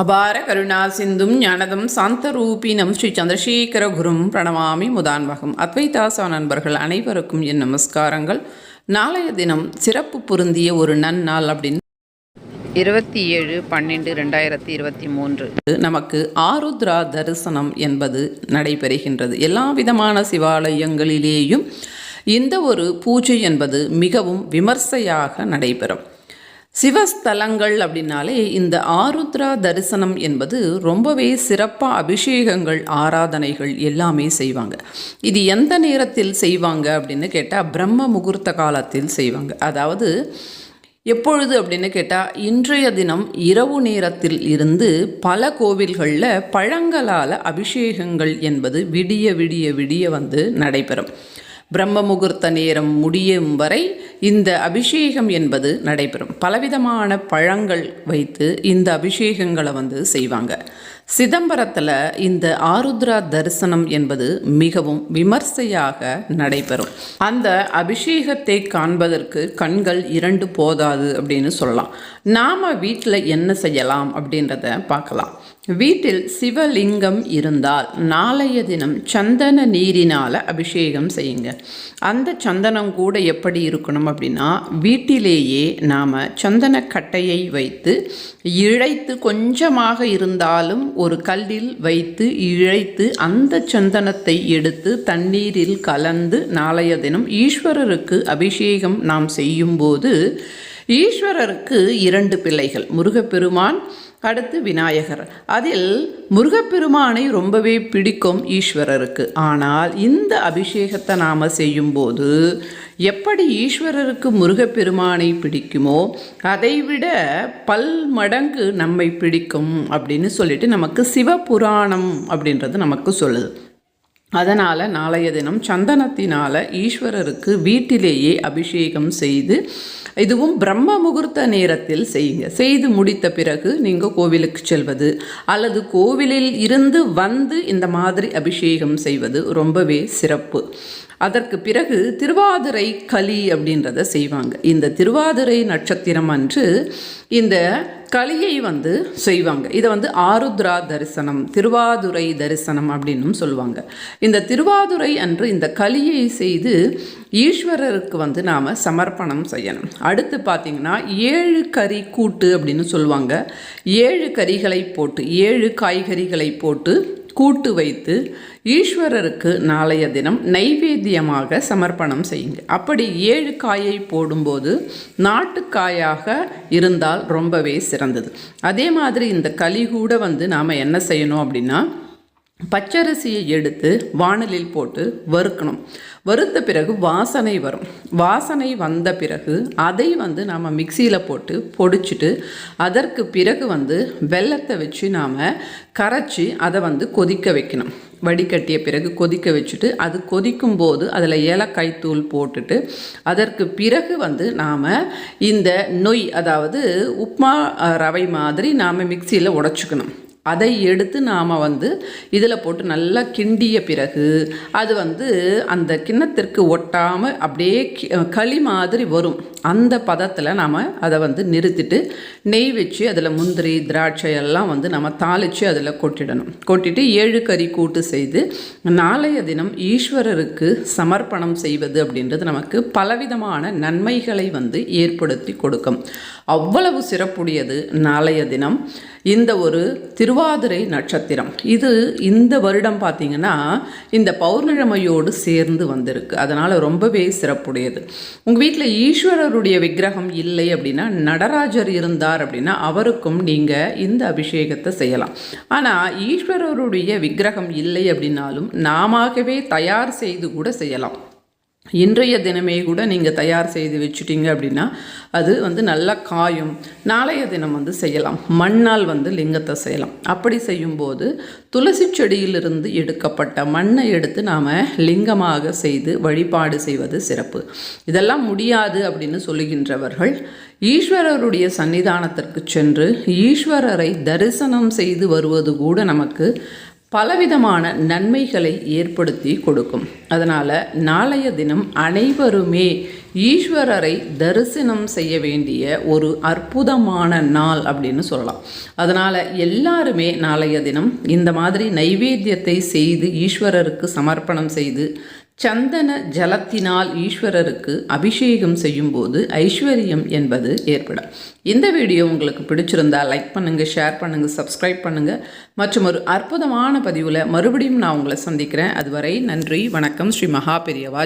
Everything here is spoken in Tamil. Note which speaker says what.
Speaker 1: அபார கருணா சிந்தும் ஞானதம் சாந்தரூபினம் ஸ்ரீ சந்திரசேகர குரும் பிரணமாமி முதான்வகம். அத்வைதாசா நண்பர்கள் அனைவருக்கும் என் நமஸ்காரங்கள். நாளைய தினம் சிறப்பு பொருந்திய ஒரு நன்னாள் அப்படின்னு.
Speaker 2: இருபத்தி ஏழு பன்னெண்டு ரெண்டாயிரத்தி இருபத்தி மூன்று.
Speaker 1: நமக்கு ஆருத்ரா தரிசனம் என்பது நடைபெறுகின்றது. எல்லா விதமான சிவாலயங்களிலேயும் இந்த ஒரு பூஜை என்பது மிகவும் விமர்சையாக நடைபெறும். சிவஸ்தலங்கள் அப்படின்னாலே இந்த ஆருத்ரா தரிசனம் என்பது ரொம்பவே சிறப்பாக அபிஷேகங்கள் ஆராதனைகள் எல்லாமே செய்வாங்க. இது எந்த நேரத்தில் செய்வாங்க அப்படின்னு கேட்டால் பிரம்ம முகூர்த்த காலத்தில் செய்வாங்க. அதாவது எப்பொழுது அப்படின்னு கேட்டால் இன்றைய தினம் இரவு நேரத்தில் இருந்து பல கோவில்களில் பழங்களால் அபிஷேகங்கள் என்பது விடிய விடிய விடிய வந்து நடைபெறும். பிரம்ம முகூர்த்த நேரம் முடியும் வரை இந்த அபிஷேகம் என்பது நடைபெறும். பலவிதமான பழங்கள் வைத்து இந்த அபிஷேகங்களை வந்து செய்வாங்க. சிதம்பரத்தில் இந்த ஆருத்ரா தரிசனம் என்பது மிகவும் விமர்சையாக நடைபெறும். அந்த அபிஷேகத்தை காண்பதற்கு கண்கள் இரண்டு போதாது அப்படின்னு சொல்லலாம். நாம் வீட்டில் என்ன செய்யலாம் அப்படின்றத பார்க்கலாம். வீட்டில் சிவலிங்கம் இருந்தால் நாளைய தினம் சந்தன நீரினால் அபிஷேகம் செய்யுங்க. அந்த சந்தனம் கூட எப்படி இருக்கணும் அப்படின்னா வீட்டிலேயே நாம் சந்தன கட்டையை வைத்து இழைத்து கொஞ்சமாக இருந்தாலும் ஒரு கல்லில் வைத்து இழைத்து அந்த சந்தனத்தை எடுத்து தண்ணீரில் கலந்து நாளைய தினம் ஈஸ்வரருக்கு அபிஷேகம் நாம் செய்யும்போது ஈஸ்வரருக்கு இரண்டு பிள்ளைகள் முருகப்பெருமான் அடுத்து விநாயகர். அதில் முருகப்பெருமானை ரொம்பவே பிடிக்கும் ஈஸ்வரருக்கு. ஆனால் இந்த அபிஷேகத்தை நாம் செய்யும்போது எப்படி ஈஸ்வரருக்கு முருகப்பெருமானை பிடிக்குமோ அதைவிட பல் மடங்கு நம்மை பிடிக்கும் அப்படின்னு சொல்லிட்டு நமக்கு சிவபுராணம் அப்படின்றது நமக்கு சொல்லுது. அதனால் நாளைய தினம் சந்தனத்தினால் ஈஸ்வரருக்கு வீட்டிலேயே அபிஷேகம் செய்து இதுவும் பிரம்ம முகூர்த்த நேரத்தில் செய்யுங்க. செய்து முடித்த பிறகு நீங்கள் கோவிலுக்கு செல்வது அல்லது கோவிலில் இருந்து வந்து இந்த மாதிரி அபிஷேகம் செய்வது ரொம்பவே சிறப்பு. அதற்கு பிறகு திருவாதிரை களி அப்படின்றத செய்வாங்க. இந்த திருவாதிரை நட்சத்திரம் அன்று இந்த களியை வந்து செய்வாங்க. இதை வந்து ஆருத்ரா தரிசனம் திருவாதுரை தரிசனம் அப்படின்னும் சொல்லுவாங்க. இந்த திருவாதுரை அன்று இந்த களியை செய்து ஈஸ்வரருக்கு வந்து நாம் சமர்ப்பணம் செய்யணும். அடுத்து பார்த்திங்கன்னா ஏழு கறி கூட்டு அப்படின்னு சொல்லுவாங்க. ஏழு கறிகளை போட்டு ஏழு காய்கறிகளை போட்டு கூட்டு வைத்து ஈஸ்வரருக்கு நாளைய தினம் நைவேத்தியமாக சமர்ப்பணம் செய்யுங்க. அப்படி ஏழு காயை போடும்போது நாட்டுக்காயாக இருந்தால் ரொம்பவே சிறந்தது. அதே மாதிரி இந்த களி கூட வந்து நாம் என்ன செய்யணும் அப்படின்னா பச்சரிசியை எடுத்து வானலில் போட்டு வறுக்கணும். வறுத்த பிறகு வாசனை வரும். வாசனை வந்த பிறகு அதை வந்து நாம் மிக்சியில் போட்டு பொடிச்சிட்டு அதற்கு பிறகு வந்து வெள்ளத்தை வச்சு நாம் கரைச்சி அதை வந்து கொதிக்க வைக்கணும். வடிகட்டிய பிறகு கொதிக்க வச்சுட்டு அது கொதிக்கும் போது அதில் ஏலக்காய் தூள் போட்டுட்டு அதற்கு பிறகு வந்து நாம் இந்த நொய் அதாவது உப்மா ரவை மாதிரி நாம் மிக்சியில் உடச்சிக்கணும். அதை எடுத்து நாம் வந்து இதில் போட்டு நல்லா கிண்டிய பிறகு அது வந்து அந்த கிண்ணத்திற்கு ஒட்டாமல் அப்படியே களி மாதிரி வரும். அந்த பதத்தில் நாம் அதை வந்து நிறுத்திட்டு நெய் வச்சு அதில் முந்திரி திராட்சை எல்லாம் வந்து நம்ம தாளித்து அதில் கொட்டிடணும். கொட்டிட்டு ஏழு கறி கூட்டு செய்து நாளைய தினம் ஈஸ்வரருக்கு சமர்ப்பணம் செய்வது அப்படின்றது நமக்கு பலவிதமான நன்மைகளை வந்து ஏற்படுத்தி கொடுக்கும். அவ்வளவு சிறப்புடையது நாளைய தினம். இந்த ஒரு திருவாதிரை நட்சத்திரம். இது இந்த வருடம் பார்த்திங்கன்னா இந்த பௌர்ணமியோடு சேர்ந்து வந்திருக்கு. அதனால் ரொம்பவே சிறப்புடையது. உங்கள் வீட்டில் ஈஸ்வரருடைய விக்கிரகம் இல்லை அப்படின்னா நடராஜர் இருந்தார் அப்படின்னா அவருக்கும் நீங்கள் இந்த அபிஷேகத்தை செய்யலாம். ஆனால் ஈஸ்வரருடைய விக்கிரகம் இல்லை அப்படின்னாலும் நாமவே தயார் செய்து கூட செய்யலாம். இன்றைய தினமே கூட நீங்கள் தயார் செய்து வச்சுட்டீங்க அப்படின்னா அது வந்து நல்லா காயும். நாளைய தினம் வந்து செய்யலாம். மண்ணால் வந்து லிங்கத்தை செய்யலாம். அப்படி செய்யும்போது துளசி செடியிலிருந்து எடுக்கப்பட்ட மண்ணை எடுத்து நாம் லிங்கமாக செய்து வழிபாடு செய்வது சிறப்பு. இதெல்லாம் முடியாது அப்படின்னு சொல்லுகின்றவர்கள் ஈஸ்வரருடைய சன்னிதானத்திற்கு சென்று ஈஸ்வரரை தரிசனம் செய்து வருவது கூட நமக்கு பலவிதமான நன்மைகளை ஏற்படுத்தி கொடுக்கும். அதனால் நாளைய தினம் அனைவருமே ஈஸ்வரரை தரிசனம் செய்ய வேண்டிய ஒரு அற்புதமான நாள் அப்படின்னு சொல்லலாம். அதனால் எல்லாருமே நாளைய தினம் இந்த மாதிரி நைவேத்தியத்தை செய்து ஈஸ்வரருக்கு சமர்ப்பணம் செய்து சந்தன ஜலத்தினால் ஈஸ்வரருக்கு அபிஷேகம் செய்யும்போது ஐஸ்வர்யம் என்பது ஏற்படும். இந்த வீடியோ உங்களுக்கு பிடிச்சிருந்தா லைக் பண்ணுங்கள் ஷேர் பண்ணுங்கள் சப்ஸ்கிரைப் பண்ணுங்கள் மற்றும் ஒரு அற்புதமான பதிவில் மறுபடியும் நான் உங்களை சந்திக்கிறேன். அதுவரை நன்றி வணக்கம். ஸ்ரீ மகா பெரியவா